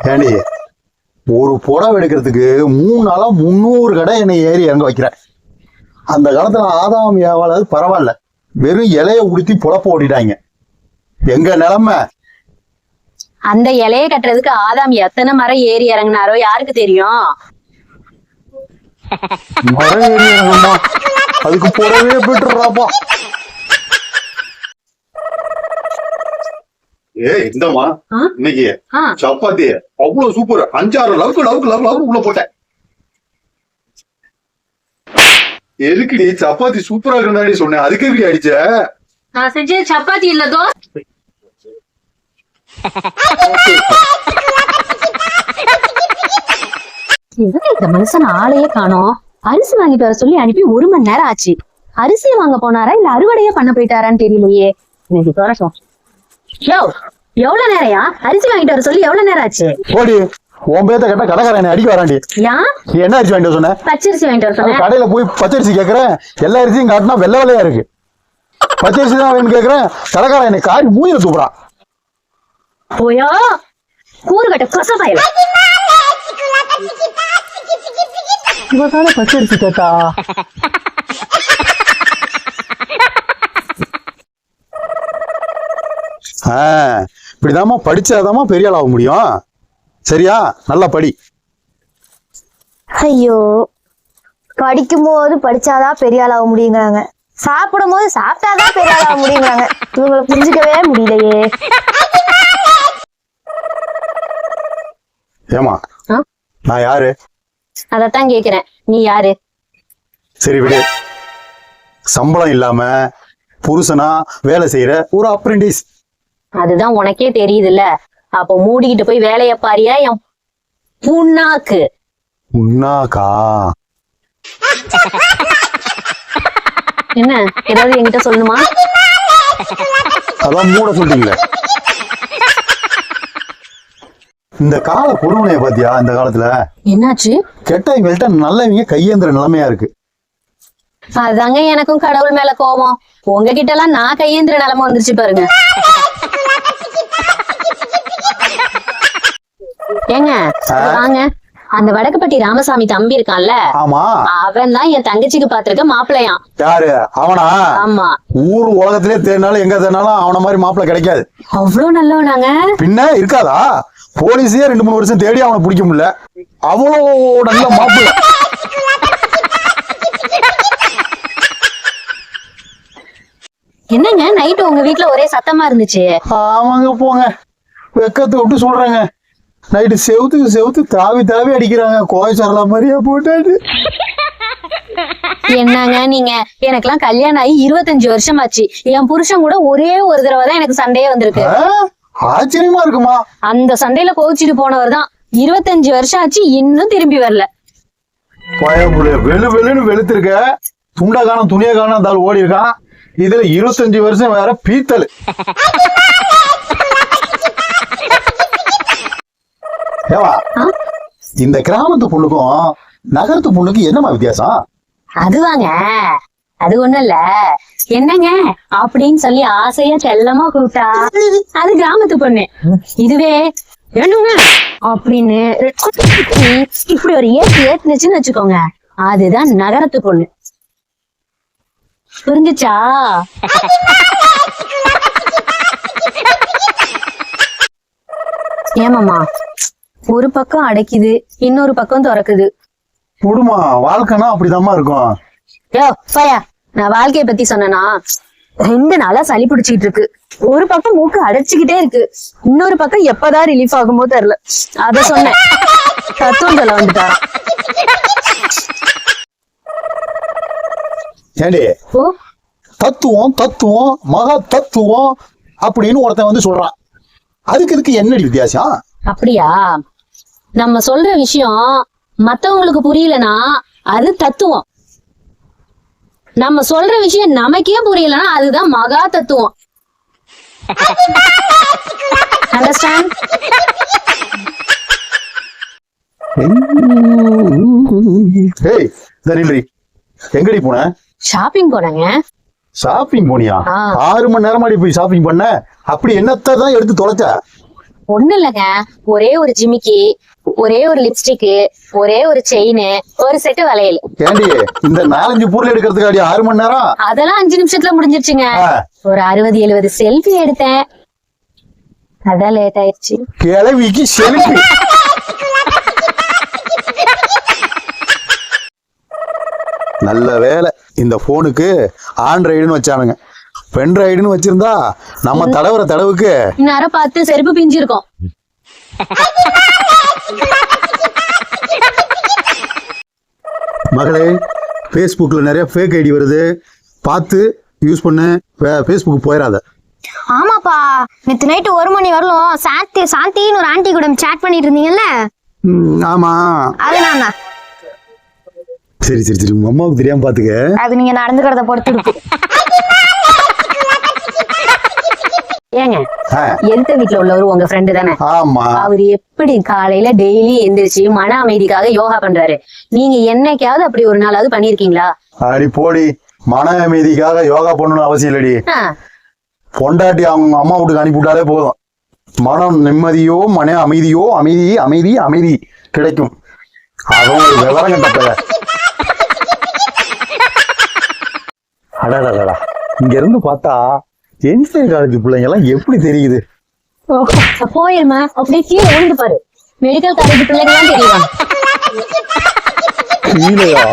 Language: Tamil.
ஏண்டி ஒரு புடவை எடுக்கிறதுக்கு மூணு நாளா முந்நூறு கடை என்னை ஏறி இறங்க வைக்கிறேன். அந்த காலத்துல ஆதாம் ஏவாளாவது பரவாயில்ல. வெறும் இலைய உடுத்தி புழப்ப ஓடிட்டாங்க எங்க நிலைமை? அந்த இலைய கட்டுறதுக்கு ஆதாம் எத்தனை மரம் ஏறி இறங்குனாரோ யாருக்கு தெரியும்? மரம் ஏறி இறங்கணுமா அதுக்கு புடவையே போயிட்டுறாப்பா ஆ? இன்னைக்கு சப்பாத்தி அவ்வளவு சூப்பர் அஞ்சாறு லவுக்கு லவுக்கு லவ் லவ் உள்ள போட்டேன். எதுக்குடி சப்பாத்தி சூப்பரா இருக்குன்னு சொன்னேன். அதுக்கு எப்படி அடிச்ச? நான் செஞ்ச சப்பாத்தி இல்ல தோ. எதுக்கு இந்த மனுஷன் ஆளையே காணோம். அரிசி வாங்கிட்டு வர சொல்லி அனுப்பி ஒரு மணி நேரம் ஆச்சு. அரிசியை வாங்க போனாரா இல்ல அறுவடையே பண்ண போயிட்டாரான்னு தெரியலையே. இன்னைக்கு தொடட்டும் யோ எவ்வளவு நேரம்யா? அரிசி வாங்கிட்டு வர சொல்லி எவ்வளவு நேரம் ஆச்சு? ஓடி உன் பேத்த கேட்டா கடைக்காரன் என்னை அடிக்க வராண்டி என்ன அரிசி வாங்கிட்டு வர சொன்ன? பச்சரிசி வாங்கிட்டு வர சொன்னேன் கடையில போய் பச்சரிசி கேக்குறேன் எல்லா அரிசியும் காட்டினா வெள்ளை வெள்ளையா இருக்கு. பச்சரிசி தான் வேணும்னு கேக்குறேன் கடைக்காரன் என்னை காரி மூயில தூக்குறான் போயா கூறுகட்ட கொசபாயில இவதானே பச்சரிசி கேட்டா? ஆ, இப்படிதாம்மா படிச்சாதாம்மா பெரிய ஆள் ஆக முடியும். சரியா? நல்லா படி. ஐயோ படிக்கும் போது படிச்சாதான் பெரிய ஆளாக முடியுங்கிறாங்க. சாப்பிடும் போது சாப்பிட்டாதான் பெரிய ஆளாக முடியுங்கிறாங்க. இவங்களை புரிஞ்சுக்கவே முடியலையே. ஏமா? நான் யாரு? அதத்தான் கேக்குறேன். நீ யாரு? சரி விடு. சம்பளம் இல்லாம புருஷனா வேலை செய்யற ஒரு அப்ரெண்டிஸ் அதுதான் உனக்கே தெரியுதுல்ல. அப்போ மூடிக்கிட்டு போய் வேலைய பாரியா என் புண்ணாக்கு? உன்னாக்கா என்ன? ஏதாவது என்கிட்ட சொல்லணுமா? அதான் மூட சொல்றீங்களே. இந்த கால கொடுமைய பாத்தியா இந்த காலத்துல? என்னாச்சு? கெட்டவங்கள்ட்ட நல்லவங்க கையேந்திர நிலைமையா இருக்கு. அதாங்க எனக்கும் கடவுள் மேல கோபம். உங்ககிட்ட எல்லாம் நான் கையேந்திர நிலைமை வந்துருச்சு பாருங்க. ஏங்க வாங்க. அந்த வடக்குப்பட்டி ராமசாமி தம்பி இருக்கான்ல ஆமா. அவன் தான் என் தங்கச்சிக்கு பாத்திருக்க மாப்பிள்ளையாம். யாரு? அவனா? ஆமா. ஊர் உலகத்திலே தேடினாலும் எங்க தேடினாலும் அவன மாதிரி மாப்பிள்ளை கிடைக்காது. அவ்வளவு நல்லவனாங்க. பின்ன இருக்காதா? போலீஸே ரெண்டு மூணு வருஷம் தேடி அவனை பிடிக்க முடியல. அவ்வளோ நல்ல மாப்பிள்ளை. என்னங்க நைட்டு உங்க வீட்ல ஒரே சத்தமா இருந்துச்சு? ஆமாங்க போங்க. வெக்கத்தை விட்டு சொல்றேங்க. நைட்டு செவுத்துக்கு செவுத்து தாவி தாவி அடிக்கிறாங்க. கோவை சரலா மாதிரியா போட்டாட்டு என்னங்க நீங்க? எனக்கெல்லாம் கல்யாணம் ஆகி இருபத்தஞ்சு வருஷம் ஆச்சு என் புருஷன் கூட ஒரே ஒரு தடவை தான் எனக்கு சண்டையே வந்திருக்கு? ஆச்சரியமா இருக்குமா? அந்த சண்டையில கோவிச்சிட்டு போனவர் தான். இருபத்தஞ்சு வருஷம் ஆச்சு இன்னும் திரும்பி வரல. வெளு வெளுன்னு வெளுத்திருக்க. துண்டை காணும் துணியை காணும் ஆள் ஓடி இருக்கான் இதுல இருபத்தஞ்சு வருஷம் வேற பீத்தல். ஏவா? இந்த கிராமத்து பொண்ணுக்கும் நகரத்து பொண்ணுக்கும் என்னமா வித்தியாசம்? அதுவாங்க. அது ஒண்ணும் இல்ல. என்னங்க? அப்படின்னு சொல்லி ஆசையா செல்லமா கூப்பிட்டா அது கிராமத்து பொண்ணு. இதுவே வேணுங்க அப்படின்னு இப்படி ஒரு ஏத்து ஏத்துனுச்சுன்னு வச்சுக்கோங்க. அதுதான் நகரத்து பொண்ணு. புரிஞ்சுச்சா? ஏமாமா ஒரு பக்கம் அடைக்குது இன்னொரு பக்கம் திறக்குது. குடுமா வாழ்க்கைனா அப்படிதாம்மா இருக்கும். யோ பயா நான் வாழ்க்கைய பத்தி சொன்னேனா? ரெண்டு நாளா சளி பிடிச்சிட்டு இருக்கு. ஒரு பக்கம் மூக்கு அடைச்சுக்கிட்டே இருக்கு. இன்னொரு பக்கம் எப்பதான் ரிலீஃப் ஆகுமோ தெரியல. அத சொன்னேன். தத்துவம் சொல்ல வந்துட்டாராம் ஏண்டி? ஓ? தத்துவம் தத்துவம் மகா தத்துவம் அப்படின்னு ஒருத்தன் வந்து சொல்றான். அதுக்கு இதுக்கு என்னடி வித்தியாசம்? அப்படியா? நம்ம சொல்ற விஷயம் மத்தவங்களுக்கு புரியலனா அது தத்துவம். நம்ம சொல்ற விஷயம் நமக்கே புரியலனா அதுதான் மகா தத்துவம். அண்டர்ஸ்டாண்ட் எங்கடி போன? ஷாப்பிங் போனேங்க. ஷாப்பிங் போனியா. ஆறு மணி நேரமாடி போய் ஷாப்பிங் பண்ண? அப்படி என்னத்தை தான் எடுத்து தொலைச்ச? ஒண்ணு இல்லைங்க. ஒரே ஒரு ஜிமிக்கி. ஒரே ஒரு லிப்ஸ்டிக் ஒரே ஒரு செயின் ஒரு செட்டு வளையல். ஏண்டி இந்த நாலஞ்சு பொருள் எடுக்கிறதுக்கு ஆறு மணி நேரம்? அதெல்லாம் அஞ்சு நிமிஷத்துல முடிஞ்சிருச்சுங்க. ஒரு அறுபது எழுபது செல்ஃபி எடுத்தேன். அதான் லேட் ஆயிடுச்சு. கிளவிக்கு செலுத்தி நல்ல வேலை. இந்த போனுக்கு ஆண்ட்ராய்டுன்னு வச்சானுங்க. பென்ட்ராய்டுன்னு வச்சிருந்தா நம்ம தடவுற தடவுக்கு இந்நேரம் பார்த்து செருப்பு பிஞ்சிருக்கும். மகளே ஃபேஸ்புக்கில் நிறைய ஃபேக் ஐடி வருது. பார்த்து யூஸ் பண்ணு. ஃபேஸ்புக் போயிடாத ஆமாப்பா. நேத்து நைட்டு ஒரு மணி வரலும் சாந்தி சாந்தின்னு ஒரு ஆண்டி கூட சேட் பண்ணிட்டு இருந்தீங்கல்ல? ஆமா. அது நான்? சரி சரி சரி. உங்க அம்மாவுக்கு தெரியாம பாத்துக்க. அது நீங்க நடந்துக்கிறத பொறுத்து எந்த வீட்ல உள்ளவர்? உங்க ஃப்ரெண்டு தானே. ஆமா. அவர் எப்படி காலையில டெய்லி எந்திரிச்சு மன அமைதிக்காக யோகா பண்றாரு? நீங்க என்னைக்காவது அப்படி ஒரு நாளாவது பண்ணிருக்கீங்களா? அடி போடி. மன அமைதிக்காக யோகா பண்ணணும்னு அவசியம் இல்லடி. பொண்டாட்டி அவங்க அம்மா வீட்டுக்கு அனுப்பி விட்டாலே போதும். மனம் நிம்மதியோ மன அமைதியோ அமைதி அமைதி அமைதி கிடைக்கும். அதுவும் விவரம் கட்ட பிள்ளை. அடடடடா. இங்க இருந்து பார்த்தா என்ஜினியரிங் காலேஜ் பிள்ளைங்க எல்லாம் எப்படி தெரியுது? போயிருமா? அப்படியே கீழே விழுந்து பாரு. மெடிக்கல் காலேஜ் பிள்ளைங்க எல்லாம் தெரியும்? கீழையா?